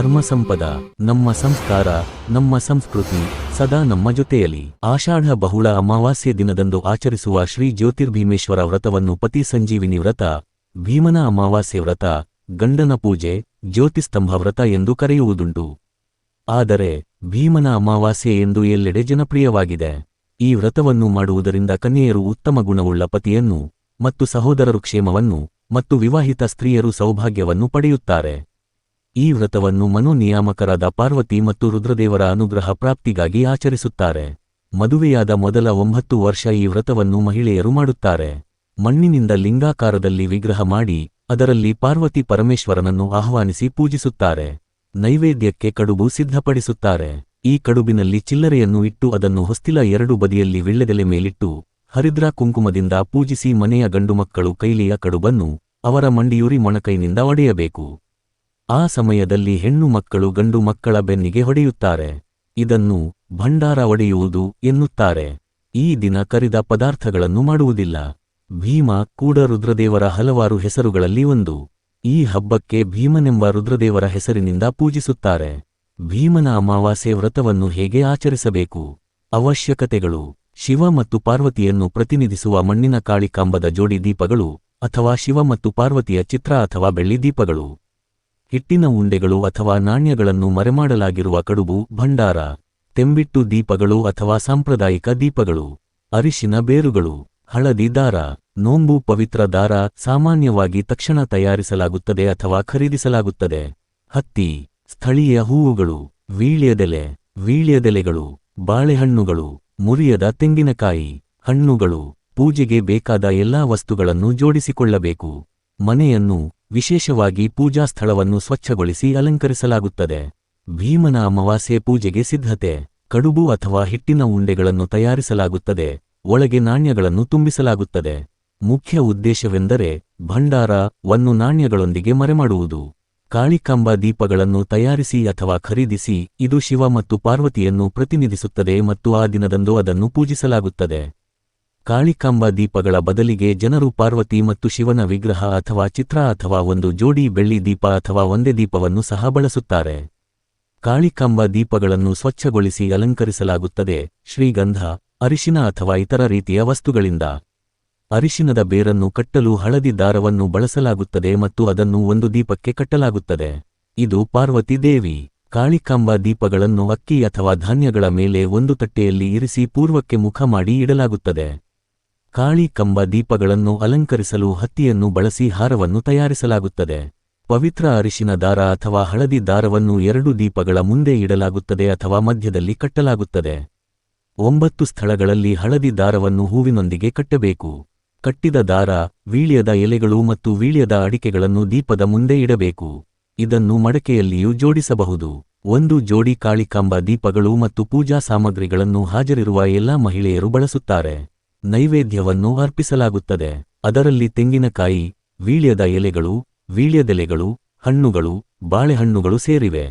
ಧರ್ಮ ಸಂಪದ ನಮ್ಮ ಸಂಸ್ಕಾರ, ನಮ್ಮ ಸಂಸ್ಕೃತಿ ಸದಾ ನಮ್ಮ ಜೊತೆಯಲ್ಲಿ ಆಷಾಢ ಬಹುಳ ಅಮಾವಾಸ್ಯೆ ದಿನದಂದು ಆಚರಿಸುವ ಶ್ರೀ ಜ್ಯೋತಿರ್ಭೀಮೇಶ್ವರ ವ್ರತವನ್ನು ಪತಿ ಸಂಜೀವಿನಿ ವ್ರತ, ಭೀಮನ ಅಮಾವಾಸ್ಯೆ ವ್ರತ, ಗಂಡನ ಪೂಜೆ, ಜ್ಯೋತಿಸ್ತಂಭ ವ್ರತ ಎಂದು ಕರೆಯುವುದುಂಟು. ಆದರೆ, ಭೀಮನ ಅಮಾವಾಸ್ಯೆ ಎಂದು ಎಲ್ಲೆಡೆ ಜನಪ್ರಿಯವಾಗಿದೆ. ಈ ವ್ರತವನ್ನು ಮಾಡುವುದರಿಂದ ಕನ್ಯೆಯರು ಉತ್ತಮ ಗುಣವುಳ್ಳ ಪತಿಯನ್ನು ಮತ್ತು ಸಹೋದರರು ಕ್ಷೇಮವನ್ನು ಮತ್ತು ವಿವಾಹಿತ ಸ್ತ್ರೀಯರು ಸೌಭಾಗ್ಯವನ್ನು ಪಡೆಯುತ್ತಾರೆ. ಈ ವ್ರತವನ್ನು ಮನೋನಿಯಾಮಕರಾದ ಪಾರ್ವತಿ ಮತ್ತು ರುದ್ರದೇವರ ಅನುಗ್ರಹ ಪ್ರಾಪ್ತಿಗಾಗಿ ಆಚರಿಸುತ್ತಾರೆ. ಮದುವೆಯಾದ ಮೊದಲ ಒಂಬತ್ತು ವರ್ಷ ಈ ವ್ರತವನ್ನು ಮಹಿಳೆಯರು ಮಾಡುತ್ತಾರೆ. ಮಣ್ಣಿನಿಂದ ಲಿಂಗಾಕಾರದಲ್ಲಿ ವಿಗ್ರಹ ಮಾಡಿ, ಅದರಲ್ಲಿ ಪಾರ್ವತಿ ಪರಮೇಶ್ವರನನ್ನು ಆಹ್ವಾನಿಸಿ ಪೂಜಿಸುತ್ತಾರೆ. ನೈವೇದ್ಯಕ್ಕೆ ಕಡುಬು ಸಿದ್ಧಪಡಿಸುತ್ತಾರೆ. ಈ ಕಡುಬಿನಲ್ಲಿ ಚಿಲ್ಲರೆಯನ್ನು ಇಟ್ಟು ಅದನ್ನು ಹೊಸ್ತಿಲ ಎರಡು ಬದಿಯಲ್ಲಿ ವಿಳ್ಳೆದೆಲೆ ಮೇಲಿಟ್ಟು, ಹರಿದ್ರ ಕುಂಕುಮದಿಂದ ಪೂಜಿಸಿ ಮನೆಯ ಗಂಡು ಮಕ್ಕಳು ಕೈಲಿಯ ಕಡುಬನ್ನು ಅವರ ಮಂಡಿಯೂರಿ ಮೊಣಕೈನಿಂದ ಒಡೆಯಬೇಕು. ಆ ಸಮಯದಲ್ಲಿ ಹೆಣ್ಣು ಮಕ್ಕಳು ಗಂಡು ಮಕ್ಕಳ ಬೆನ್ನಿಗೆ ಹೊಡೆಯುತ್ತಾರೆ. ಇದನ್ನು ಭಂಡಾರ ಒಡೆಯುವುದು ಎನ್ನುತ್ತಾರೆ. ಈ ದಿನ ಕರಿದ ಪದಾರ್ಥಗಳನ್ನು ಮಾಡುವುದಿಲ್ಲ. ಭೀಮ ಕೂಡ ರುದ್ರದೇವರ ಹಲವಾರು ಹೆಸರುಗಳಲ್ಲಿ ಒಂದು. ಈ ಹಬ್ಬಕ್ಕೆ ಭೀಮನೆಂಬ ರುದ್ರದೇವರ ಹೆಸರಿನಿಂದ ಪೂಜಿಸುತ್ತಾರೆ. ಭೀಮನ ಅಮಾವಾಸ್ಯೆ ವ್ರತವನ್ನು ಹೇಗೆ ಆಚರಿಸಬೇಕು? ಅವಶ್ಯಕತೆಗಳು. ಶಿವ ಮತ್ತು ಪಾರ್ವತಿಯನ್ನು ಪ್ರತಿನಿಧಿಸುವ ಮಣ್ಣಿನ ಕಾಳಿಕಾಂಬದ ಜೋಡಿ ದೀಪಗಳು ಅಥವಾ ಶಿವ ಮತ್ತು ಪಾರ್ವತಿಯ ಚಿತ್ರ ಅಥವಾ ಬೆಳ್ಳಿ ದೀಪಗಳು. ಹಿಟ್ಟಿನ ಉಂಡೆಗಳು ಅಥವಾ ನಾಣ್ಯಗಳನ್ನು ಮರೆಮಾಡಲಾಗಿರುವ ಕಡುಬು, ಭಂಡಾರ, ತೆಂಬಿಟ್ಟು ದೀಪಗಳು ಅಥವಾ ಸಾಂಪ್ರದಾಯಿಕ ದೀಪಗಳು, ಅರಿಶಿನ ಬೇರುಗಳು, ಹಳದಿ ದಾರ, ನೋಂಬು ಪವಿತ್ರ ದಾರ ಸಾಮಾನ್ಯವಾಗಿ ತಕ್ಷಣ ತಯಾರಿಸಲಾಗುತ್ತದೆ ಅಥವಾ ಖರೀದಿಸಲಾಗುತ್ತದೆ. ಹತ್ತಿ, ಸ್ಥಳೀಯ ಹೂವುಗಳು, ವೀಳ್ಯದೆಲೆ, ವೀಳ್ಯದೆಲೆಗಳು, ಬಾಳೆಹಣ್ಣುಗಳು, ಮುರಿಯದ ತೆಂಗಿನಕಾಯಿ, ಹಣ್ಣುಗಳು, ಪೂಜೆಗೆ ಬೇಕಾದ ಎಲ್ಲಾ ವಸ್ತುಗಳನ್ನು ಜೋಡಿಸಿಕೊಳ್ಳಬೇಕು. ಮನೆಯನ್ನು ವಿಶೇಷವಾಗಿ ಪೂಜಾ ಸ್ಥಳವನ್ನು ಸ್ವಚ್ಛಗೊಳಿಸಿ ಅಲಂಕರಿಸಲಾಗುತ್ತದೆ. ಭೀಮನ ಅಮಾವಾಸ್ಯೆ ಪೂಜೆಗೆ ಸಿದ್ಧತೆ, ಕಡುಬು ಅಥವಾ ಹಿಟ್ಟಿನ ಉಂಡೆಗಳನ್ನು ತಯಾರಿಸಲಾಗುತ್ತದೆ, ಒಳಗೆ ನಾಣ್ಯಗಳನ್ನು ತುಂಬಿಸಲಾಗುತ್ತದೆ. ಮುಖ್ಯ ಉದ್ದೇಶವೆಂದರೆ ಭಂಡಾರ ವನ್ನು ನಾಣ್ಯಗಳೊಂದಿಗೆ ಮರೆಮಾಡುವುದು. ಕಾಳಿಕಂಬ ದೀಪಗಳನ್ನು ತಯಾರಿಸಿ ಅಥವಾ ಖರೀದಿಸಿ ಇದು ಶಿವ ಮತ್ತು ಪಾರ್ವತಿಯನ್ನು ಪ್ರತಿನಿಧಿಸುತ್ತದೆ ಮತ್ತು ಆ ದಿನದಂದು ಅದನ್ನು ಪೂಜಿಸಲಾಗುತ್ತದೆ. ಕಾಳಿಕಾಂಬ ದೀಪಗಳ ಬದಲಿಗೆ ಜನರು ಪಾರ್ವತಿ ಮತ್ತು ಶಿವನ ವಿಗ್ರಹ ಅಥವಾ ಚಿತ್ರ ಅಥವಾ ಒಂದು ಜೋಡಿ ಬೆಳ್ಳಿ ದೀಪ ಅಥವಾ ಒಂದೇ ದೀಪವನ್ನು ಸಹ ಬಳಸುತ್ತಾರೆ. ಕಾಳಿಕಾಂಬ ದೀಪಗಳನ್ನು ಸ್ವಚ್ಛಗೊಳಿಸಿ ಅಲಂಕರಿಸಲಾಗುತ್ತದೆ, ಶ್ರೀಗಂಧ, ಅರಿಶಿನ ಅಥವಾ ಇತರ ರೀತಿಯ ವಸ್ತುಗಳಿಂದ. ಅರಿಶಿನದ ಬೇರನ್ನು ಕಟ್ಟಲು ಹಳದಿ ದಾರವನ್ನು ಬಳಸಲಾಗುತ್ತದೆ ಮತ್ತು ಅದನ್ನು ಒಂದು ದೀಪಕ್ಕೆ ಕಟ್ಟಲಾಗುತ್ತದೆ. ಇದು ಪಾರ್ವತಿ ದೇವಿ. ಕಾಳಿಕಾಂಬ ದೀಪಗಳನ್ನು ಅಕ್ಕಿ ಅಥವಾ ಧಾನ್ಯಗಳ ಮೇಲೆ ಒಂದು ತಟ್ಟೆಯಲ್ಲಿ ಇರಿಸಿ ಪೂರ್ವಕ್ಕೆ ಮುಖ ಮಾಡಿ ಇಡಲಾಗುತ್ತದೆ. ಕಾಳಿ ಕಂಬ ದೀಪಗಳನ್ನು ಅಲಂಕರಿಸಲು ಹತ್ತಿಯನ್ನು ಬಳಸಿ ಹಾರವನ್ನು ತಯಾರಿಸಲಾಗುತ್ತದೆ. ಪವಿತ್ರ ಅರಿಶಿನ ದಾರ ಅಥವಾ ಹಳದಿ ದಾರವನ್ನು ಎರಡು ದೀಪಗಳ ಮುಂದೆ ಇಡಲಾಗುತ್ತದೆ ಅಥವಾ ಮಧ್ಯದಲ್ಲಿ ಕಟ್ಟಲಾಗುತ್ತದೆ. ಒಂಬತ್ತು ಸ್ಥಳಗಳಲ್ಲಿ ಹಳದಿ ದಾರವನ್ನು ಹೂವಿನೊಂದಿಗೆ ಕಟ್ಟಬೇಕು. ಕಟ್ಟಿದ ದಾರ, ವೀಳ್ಯದ ಎಲೆಗಳು ಮತ್ತು ವೀಳ್ಯದ ಅಡಿಕೆಗಳನ್ನು ದೀಪದ ಮುಂದೆ ಇಡಬೇಕು. ಇದನ್ನು ಮಡಕೆಯಲ್ಲಿಯೂ ಜೋಡಿಸಬಹುದು. ಒಂದು ಜೋಡಿ ಕಾಳಿಕಾಂಬ ದೀಪಗಳು ಮತ್ತು ಪೂಜಾ ಸಾಮಗ್ರಿಗಳನ್ನು ಹಾಜರಿರುವ ಎಲ್ಲಾ ಮಹಿಳೆಯರು ಬಳಸುತ್ತಾರೆ. ನೈವೇದ್ಯವನ್ನು ಅರ್ಪಿಸಲಾಗುತ್ತದೆ. ಅದರಲ್ಲಿ ತೆಂಗಿನಕಾಯಿ, ವೀಳ್ಯದ ಎಲೆಗಳು, ವೀಳ್ಯದೆಲೆಗಳು, ಹಣ್ಣುಗಳು, ಬಾಳೆಹಣ್ಣುಗಳು ಸೇರಿವೆ.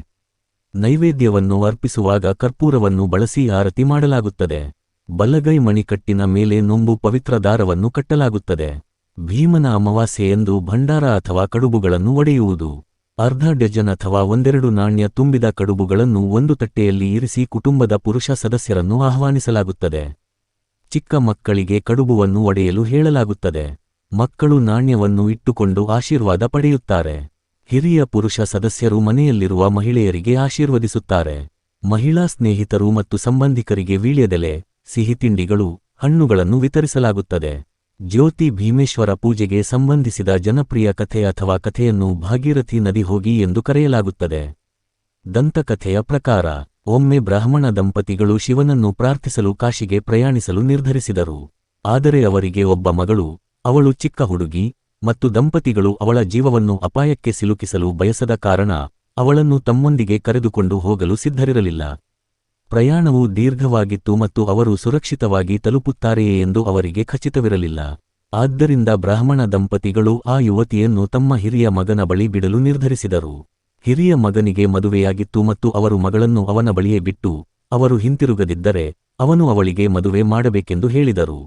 ನೈವೇದ್ಯವನ್ನು ಅರ್ಪಿಸುವಾಗ ಕರ್ಪೂರವನ್ನು ಬಳಸಿ ಆರತಿ ಮಾಡಲಾಗುತ್ತದೆ. ಬಲಗೈ ಮಣಿಕಟ್ಟಿನ ಮೇಲೆ ನೊಂಬು ಪವಿತ್ರ ದಾರವನ್ನು ಕಟ್ಟಲಾಗುತ್ತದೆ. ಭೀಮನ ಅಮಾವಾಸ್ಯೆಯೆಂದು ಭಂಡಾರ ಅಥವಾ ಕಡುಬುಗಳನ್ನು ಒಡೆಯುವುದು. ಅರ್ಧ ಡಜನ್ ಅಥವಾ ಒಂದೆರಡು ನಾಣ್ಯ ತುಂಬಿದ ಕಡುಬುಗಳನ್ನು ಒಂದು ತಟ್ಟೆಯಲ್ಲಿ ಇರಿಸಿ ಕುಟುಂಬದ ಪುರುಷ ಸದಸ್ಯರನ್ನು ಆಹ್ವಾನಿಸಲಾಗುತ್ತದೆ. ಚಿಕ್ಕ ಮಕ್ಕಳಿಗೆ ಕಡುಬುವನ್ನು ಒಡೆಯಲು ಹೇಳಲಾಗುತ್ತದೆ. ಮಕ್ಕಳು ನಾಣ್ಯವನ್ನು ಇಟ್ಟುಕೊಂಡು ಆಶೀರ್ವಾದ ಪಡೆಯುತ್ತಾರೆ. ಹಿರಿಯ ಪುರುಷ ಸದಸ್ಯರು ಮನೆಯಲ್ಲಿರುವ ಮಹಿಳೆಯರಿಗೆ ಆಶೀರ್ವದಿಸುತ್ತಾರೆ. ಮಹಿಳಾ ಸ್ನೇಹಿತರು ಮತ್ತು ಸಂಬಂಧಿಕರಿಗೆ ವೀಳ್ಯದೆಲೆ ಸಿಹಿತಿಂಡಿಗಳು ಹಣ್ಣುಗಳನ್ನು ವಿತರಿಸಲಾಗುತ್ತದೆ. ಜ್ಯೋತಿ ಭೀಮೇಶ್ವರ ಪೂಜೆಗೆ ಸಂಬಂಧಿಸಿದ ಜನಪ್ರಿಯ ಕಥೆ ಅಥವಾ ಕಥೆಯನ್ನು ಭಾಗೀರಥಿ ನದಿ ಹೋಗಿ ಎಂದು ಕರೆಯಲಾಗುತ್ತದೆ. ದಂತಕಥೆಯ ಪ್ರಕಾರ ಒಮ್ಮೆ ಬ್ರಾಹ್ಮಣ ದಂಪತಿಗಳು ಶಿವನನ್ನು ಪ್ರಾರ್ಥಿಸಲು ಕಾಶಿಗೆ ಪ್ರಯಾಣಿಸಲು ನಿರ್ಧರಿಸಿದರು. ಆದರೆ ಅವರಿಗೆ ಒಬ್ಬ ಮಗಳು, ಅವಳು ಚಿಕ್ಕ ಹುಡುಗಿ ಮತ್ತು ದಂಪತಿಗಳು ಅವಳ ಜೀವವನ್ನು ಅಪಾಯಕ್ಕೆ ಸಿಲುಕಿಸಲು ಬಯಸದ ಕಾರಣ ಅವಳನ್ನು ತಮ್ಮೊಂದಿಗೆ ಕರೆದುಕೊಂಡು ಹೋಗಲು ಸಿದ್ಧರಿರಲಿಲ್ಲ. ಪ್ರಯಾಣವು ದೀರ್ಘವಾಗಿತ್ತು ಮತ್ತು ಅವರು ಸುರಕ್ಷಿತವಾಗಿ ತಲುಪುತ್ತಾರೆಯೇ ಎಂದು ಅವರಿಗೆ ಖಚಿತವಿರಲಿಲ್ಲ. ಆದ್ದರಿಂದ ಬ್ರಾಹ್ಮಣ ದಂಪತಿಗಳು ಆ ಯುವತಿಯನ್ನು ತಮ್ಮ ಹಿರಿಯ ಮಗನ ಬಳಿ ಬಿಡಲು ನಿರ್ಧರಿಸಿದರು. ಹಿರಿಯ ಮಗನಿಗೆ ಮದುವೆಯಾಗಿತ್ತು ಮತ್ತು ಅವರು ಮಗಳನ್ನು ಅವನ ಬಳಿಯೇ ಬಿಟ್ಟು ಅವರು ಹಿಂತಿರುಗದಿದ್ದರೆ ಅವನು ಅವಳಿಗೆ ಮದುವೆ ಮಾಡಬೇಕೆಂದು ಹೇಳಿದರು.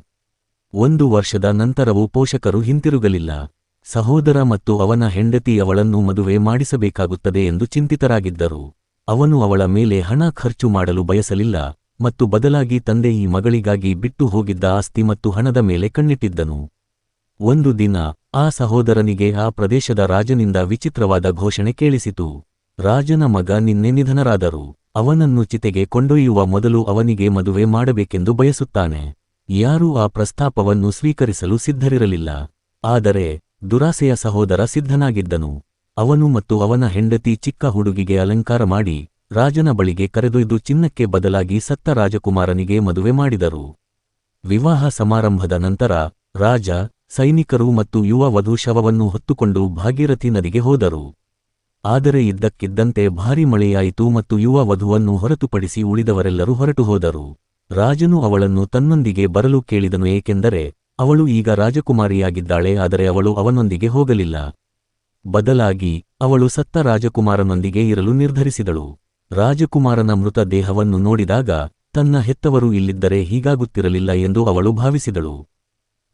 ಒಂದು ವರ್ಷದ ನಂತರವೂ ಪೋಷಕರು ಹಿಂತಿರುಗಲಿಲ್ಲ. ಸಹೋದರ ಮತ್ತು ಅವನ ಹೆಂಡತಿ ಅವಳನ್ನು ಮದುವೆ ಮಾಡಿಸಬೇಕಾಗುತ್ತದೆ ಎಂದು ಚಿಂತಿತರಾಗಿದ್ದರು. ಅವನು ಅವಳ ಮೇಲೆ ಹಣ ಖರ್ಚು ಮಾಡಲು ಬಯಸಲಿಲ್ಲ ಮತ್ತು ಬದಲಾಗಿ ತಂದೆ ಈ ಮಗಳಿಗಾಗಿ ಬಿಟ್ಟು ಹೋಗಿದ್ದ ಆಸ್ತಿ ಮತ್ತು ಹಣದ ಮೇಲೆ ಕಣ್ಣಿಟ್ಟಿದ್ದನು. ಒಂದು ದಿನ ಆ ಸಹೋದರನಿಗೆ ಆ ಪ್ರದೇಶದ ರಾಜನಿಂದ ವಿಚಿತ್ರವಾದ ಘೋಷಣೆ ಕೇಳಿಸಿತು. ರಾಜನ ಮಗ ನಿನ್ನೆ ನಿಧನರಾದರು. ಅವನನ್ನು ಚಿತೆಗೆ ಕೊಂಡೊಯ್ಯುವ ಮೊದಲು ಅವನಿಗೆ ಮದುವೆ ಮಾಡಬೇಕೆಂದು ಬಯಸುತ್ತಾನೆ. ಯಾರೂ ಆ ಪ್ರಸ್ತಾಪವನ್ನು ಸ್ವೀಕರಿಸಲು ಸಿದ್ಧರಿರಲಿಲ್ಲ. ಆದರೆ ದುರಾಸೆಯ ಸಹೋದರ ಸಿದ್ಧನಾಗಿದ್ದನು. ಅವನು ಮತ್ತು ಅವನ ಹೆಂಡತಿ ಚಿಕ್ಕ ಹುಡುಗಿಗೆ ಅಲಂಕಾರ ಮಾಡಿ ರಾಜನ ಬಳಿಗೆ ಕರೆದೊಯ್ದು ಚಿನ್ನಕ್ಕೆ ಬದಲಾಗಿ ಸತ್ತ ರಾಜಕುಮಾರನಿಗೆ ಮದುವೆ ಮಾಡಿದರು. ವಿವಾಹ ಸಮಾರಂಭದ ನಂತರ ರಾಜ ಸೈನಿಕರು ಮತ್ತು ಯುವ ವಧು ಶವವನ್ನು ಹೊತ್ತುಕೊಂಡು ಭಾಗೀರಥಿ ನದಿಗೆ ಹೋದರು. ಆದರೆ ಇದ್ದಕ್ಕಿದ್ದಂತೆ ಭಾರಿ ಮಳೆಯಾಯಿತು ಮತ್ತು ಯುವ ವಧುವನ್ನು ಹೊರತುಪಡಿಸಿ ಉಳಿದವರೆಲ್ಲರೂ ಹೊರಟು ಹೋದರು. ರಾಜನು ಅವಳನ್ನು ತನ್ನೊಂದಿಗೆ ಬರಲು ಕೇಳಿದನು ಏಕೆಂದರೆ ಅವಳು ಈಗ ರಾಜಕುಮಾರಿಯಾಗಿದ್ದಾಳೆ, ಆದರೆ ಅವಳು ಅವನೊಂದಿಗೆ ಹೋಗಲಿಲ್ಲ. ಬದಲಾಗಿ ಅವಳು ಸತ್ತ ರಾಜಕುಮಾರನೊಂದಿಗೆ ಇರಲು ನಿರ್ಧರಿಸಿದಳು. ರಾಜಕುಮಾರನ ಮೃತ ದೇಹವನ್ನು ನೋಡಿದಾಗ, ತನ್ನ ಹೆತ್ತವರು ಇಲ್ಲಿದ್ದರೆ ಹೀಗಾಗುತ್ತಿರಲಿಲ್ಲ ಎಂದು ಅವಳು ಭಾವಿಸಿದಳು.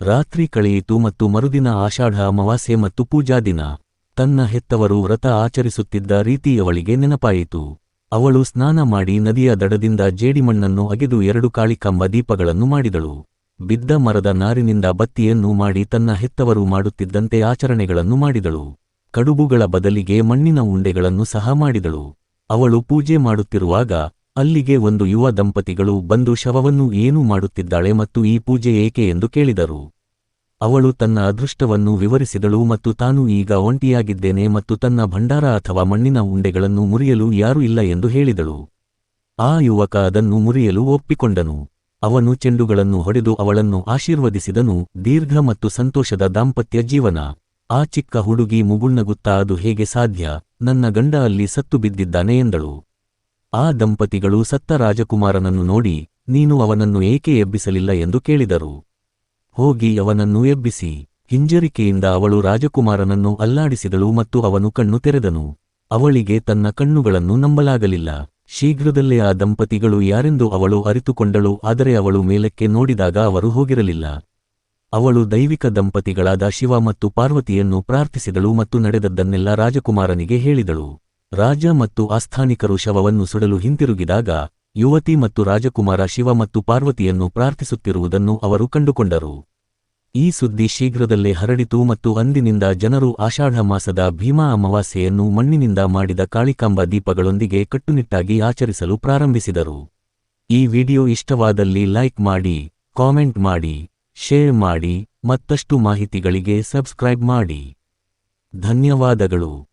ರಾತ್ರಿ ಕಳೆಯಿತು ಮತ್ತು ಮರುದಿನ ಆಷಾಢ ಅಮಾವಾಸ್ಯೆ ಮತ್ತು ಪೂಜಾ ದಿನ. ತನ್ನ ಹೆತ್ತವರು ವ್ರತ ಆಚರಿಸುತ್ತಿದ್ದ ರೀತಿಯವಳಿಗೆ ನೆನಪಾಯಿತು. ಅವಳು ಸ್ನಾನ ಮಾಡಿ ನದಿಯ ದಡದಿಂದ ಜೇಡಿಮಣ್ಣನ್ನು ಅಗೆದು ಎರಡು ಕಾಳಿಕಂಬ ದೀಪಗಳನ್ನು ಮಾಡಿದಳು. ಬಿದ್ದ ಮರದ ನಾರಿನಿಂದ ಬತ್ತಿಯನ್ನು ಮಾಡಿ ತನ್ನ ಹೆತ್ತವರು ಮಾಡುತ್ತಿದ್ದಂತೆ ಆಚರಣೆಗಳನ್ನು ಮಾಡಿದಳು. ಕಡುಬುಗಳ ಬದಲಿಗೆ ಮಣ್ಣಿನ ಉಂಡೆಗಳನ್ನು ಸಹ ಮಾಡಿದಳು. ಅವಳು ಪೂಜೆ ಮಾಡುತ್ತಿರುವಾಗ ಅಲ್ಲಿಗೆ ಒಂದು ಯುವ ದಂಪತಿಗಳು ಬಂದು ಶವವನ್ನು ಏನು ಮಾಡುತ್ತಿದ್ದಾಳೆ ಮತ್ತು ಈ ಪೂಜೆ ಏಕೆ ಎಂದು ಕೇಳಿದರು. ಅವಳು ತನ್ನ ಅದೃಷ್ಟವನ್ನು ವಿವರಿಸಿದಳು ಮತ್ತು ತಾನು ಈಗ ಒಂಟಿಯಾಗಿದ್ದೇನೆ ಮತ್ತು ತನ್ನ ಭಂಡಾರ ಅಥವಾ ಮಣ್ಣಿನ ಉಂಡೆಗಳನ್ನು ಮುರಿಯಲು ಯಾರೂ ಇಲ್ಲ ಎಂದು ಹೇಳಿದಳು. ಆ ಯುವಕ ಅದನ್ನು ಮುರಿಯಲು ಒಪ್ಪಿಕೊಂಡನು. ಅವನು ಚೆಂಡುಗಳನ್ನು ಹೊಡೆದು ಅವಳನ್ನು ಆಶೀರ್ವದಿಸಿದನು. ದೀರ್ಘ ಮತ್ತು ಸಂತೋಷದ ದಾಂಪತ್ಯ ಜೀವನ. ಆ ಚಿಕ್ಕ ಹುಡುಗಿ ಮುಗುಳ್ನಗುತ್ತಾ, ಅದು ಹೇಗೆ ಸಾಧ್ಯ? ನನ್ನ ಗಂಡ ಅಲ್ಲಿ ಸತ್ತು ಬಿದ್ದಿದ್ದಾನೆ ಎಂದಳು. ಆ ದಂಪತಿಗಳು ಸತ್ತ ರಾಜಕುಮಾರನನ್ನು ನೋಡಿ, ನೀನು ಅವನನ್ನು ಏಕೆ ಎಬ್ಬಿಸಲಿಲ್ಲ ಎಂದು ಕೇಳಿದರು. ಹೋಗಿ ಅವನನ್ನು ಎಬ್ಬಿಸಿ, ಹಿಂಜರಿಕೆಯಿಂದ ಅವಳು ರಾಜಕುಮಾರನನ್ನು ಅಲ್ಲಾಡಿಸಿದಳು ಮತ್ತು ಅವನು ಕಣ್ಣು ತೆರೆದನು. ಅವಳಿಗೆ ತನ್ನ ಕಣ್ಣುಗಳನ್ನು ನಂಬಲಾಗಲಿಲ್ಲ. ಶೀಘ್ರದಲ್ಲೇ ಆ ದಂಪತಿಗಳು ಯಾರೆಂದು ಅವಳು ಅರಿತುಕೊಂಡಳು, ಆದರೆ ಅವಳು ಮೇಲಕ್ಕೆ ನೋಡಿದಾಗ ಅವರು ಹೋಗಿರಲಿಲ್ಲ. ಅವಳು ದೈವಿಕ ದಂಪತಿಗಳಾದ ಶಿವ ಮತ್ತು ಪಾರ್ವತಿಯನ್ನು ಪ್ರಾರ್ಥಿಸಿದಳು ಮತ್ತು ನಡೆದದ್ದನ್ನೆಲ್ಲ ರಾಜಕುಮಾರನಿಗೆ ಹೇಳಿದಳು. ರಾಜ ಮತ್ತು ಆಸ್ಥಾನಿಕರು ಶವವನ್ನು ಸುಡಲು ಹಿಂತಿರುಗಿದಾಗ, ಯುವತಿ ಮತ್ತು ರಾಜಕುಮಾರ ಶಿವ ಮತ್ತು ಪಾರ್ವತಿಯನ್ನು ಪ್ರಾರ್ಥಿಸುತ್ತಿರುವುದನ್ನು ಅವರು ಕಂಡುಕೊಂಡರು. ಈ ಸುದ್ದಿ ಶೀಘ್ರದಲ್ಲೇ ಹರಡಿತು ಮತ್ತು ಅಂದಿನಿಂದ ಜನರು ಆಷಾಢ ಮಾಸದ ಭೀಮಾ ಅಮಾವಾಸ್ಯೆಯನ್ನು ಮಣ್ಣಿನಿಂದ ಮಾಡಿದ ಕಾಳಿಕಾಂಬ ದೀಪಗಳೊಂದಿಗೆ ಕಟ್ಟುನಿಟ್ಟಾಗಿ ಆಚರಿಸಲು ಪ್ರಾರಂಭಿಸಿದರು. ಈ ವಿಡಿಯೋ ಇಷ್ಟವಾದಲ್ಲಿ ಲೈಕ್ ಮಾಡಿ, ಕಾಮೆಂಟ್ ಮಾಡಿ, ಶೇರ್ ಮಾಡಿ, ಮತ್ತಷ್ಟು ಮಾಹಿತಿಗಳಿಗೆ ಸಬ್ಸ್ಕ್ರೈಬ್ ಮಾಡಿ. ಧನ್ಯವಾದಗಳು.